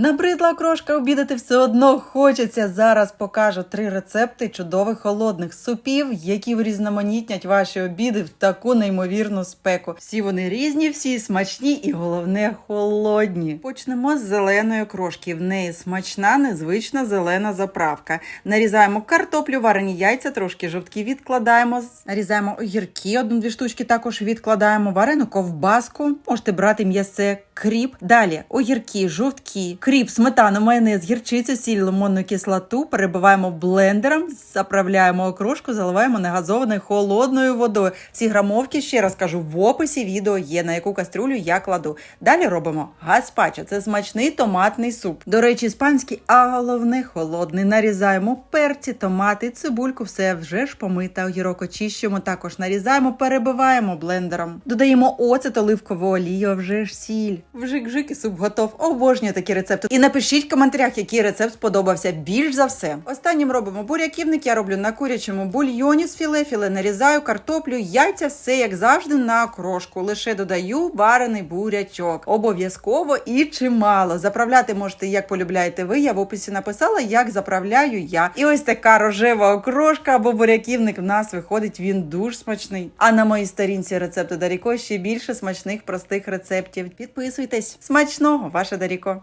Набридла крошка обідати все одно хочеться. Зараз покажу три рецепти чудових холодних супів, які врізноманітнять ваші обіди в таку неймовірну спеку. Всі вони різні, всі смачні і головне холодні. Почнемо з зеленої крошки. В неї смачна, незвична зелена заправка. Нарізаємо картоплю, варені яйця, трошки жовтки відкладаємо. Нарізаємо огірки, одну-дві штучки також відкладаємо. Варену ковбаску. Можете брати м'ясе, кріп. Далі огірки, жовтки, кріп, сметану, майонез, гірчицю, сіль, лимонну кислоту. Перебиваємо блендером, заправляємо окрошку, заливаємо негазованою холодною водою. Всі грамовки, ще раз кажу, в описі відео є, на яку кастрюлю я кладу. Далі робимо гаспачо. Це смачний томатний суп. До речі, іспанський, а головне холодний. Нарізаємо перці, томати, цибульку, все вже ж помита. Огірок очищуємо, також нарізаємо, перебиваємо блендером. Додаємо оцет, оливкову олію, вже ж сіль. Вжик-вжик і суп готов. Обожнюю такі рецепти. І напишіть в коментарях, який рецепт сподобався більш за все. Останнім робимо буряківник. Я роблю на курячому бульйоні з філе, філе нарізаю, картоплю, яйця, все як завжди на крошку. Лише додаю варений бурячок. Обов'язково і чимало. Заправляти можете, як полюбляєте ви. Я в описі написала, як заправляю я. І ось така рожева окрошка або буряківник в нас виходить. Він дуже смачний. А на моїй сторінці рецепту Даріко ще більше смачних простих рецептів. Підписуйтесь. Смачного, ваше Даріко.